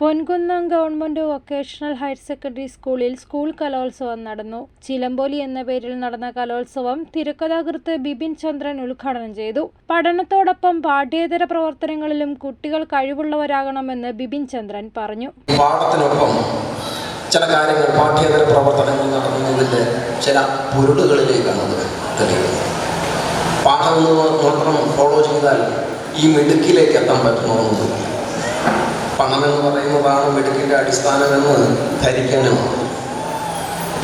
Ponkunnam government vocational higher secondary സ്കൂളിൽ school കലോത്സവം നടന്നു. ചിലമ്പൊലി എന്ന പേരിൽ നടന്ന കലോത്സവം തിരക്കഥാകൃത്ത് ബിപിൻ ചന്ദ്രൻ ഉദ്ഘാടനം ചെയ്തു. പഠനത്തോടൊപ്പം പാഠ്യേതര പ്രവർത്തനങ്ങളിലും കുട്ടികൾ കഴിവുള്ളവരാകണമെന്ന് ബിപിൻ ചന്ദ്രൻ പറഞ്ഞു. പാഠത്തിനൊപ്പം ചില കാര്യങ്ങൾ പാഠ്യേതര പ്രവർത്തനങ്ങൾ നടത്തുന്നതിന്റെ ചില പൊരുളുകളിലേക്കാണ് പാഠം ഫോളോ ചെയ്താൽ ഈ മിടുക്കിലേക്ക് എത്താൻ പറ്റണമെന്നില്ല പണമെന്ന് പറയുന്നതാണ് മിടുക്കിന്റെ അടിസ്ഥാനമെന്ന് ധരിക്കണം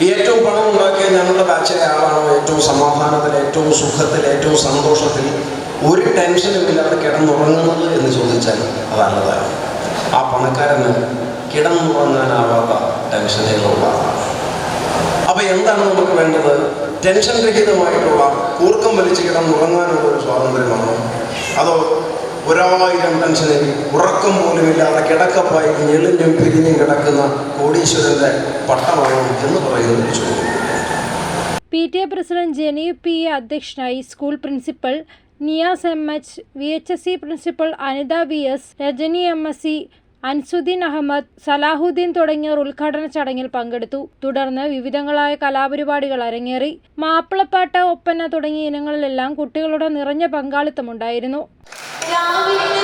ഏറ്റവും പണം ഉണ്ടാക്കിയ ഞങ്ങളുടെ ബാച്ചിലെ ആളാണോ ഏറ്റവും സമാധാനത്തിൽ ഏറ്റവും സുഖത്തിൽ ഏറ്റവും സന്തോഷത്തിൽ ഒരു ടെൻഷനും ഇല്ലാതെ കിടന്നുറങ്ങുന്നത് എന്ന് ചോദിച്ചാൽ അതല്ലതാണ് ആ പണക്കാരന് കിടന്നുറങ്ങാനാവാത്ത ടെൻഷനുകളുള്ള അപ്പൊ എന്താണ് നമുക്ക് വേണ്ടത്? ടെൻഷൻ രഹിതമായിട്ടുള്ള കൂർക്കം വലിച്ച് കിടന്നുറങ്ങാനുള്ള ഒരു സ്വാതന്ത്ര്യമാണോ? അതോ ഒരായിരം ടെൻഷനിൽ ഉറക്കം പോലുമില്ലാതെ കിടക്കപ്പായി ഞെളിഞ്ഞും പിരിഞ്ഞും കിടക്കുന്ന കോടീശ്വരന്റെ പട്ടമാണോ എന്ന് പറയുന്ന ചോദ്യം. P T A president Janeev P A അധ്യക്ഷനായി school principal Niyas M H V H S C principal Anitha V S Rajani M S C Ansuddeen Ahammed Salahuddeen തുടങ്ങിയവർ ഉദ്ഘാടന ചടങ്ങിൽ പങ്കെടുത്തു. തുടർന്ന് വിവിധങ്ങളായ കലാപരിപാടികൾ അരങ്ങേറി. മാപ്പിളപ്പാട്ട് ഒപ്പന തുടങ്ങിയ ഇനങ്ങളിലെല്ലാം കുട്ടികളുടെ നിറഞ്ഞ പങ്കാളിത്തമുണ്ടായിരുന്നു. രാവിലെ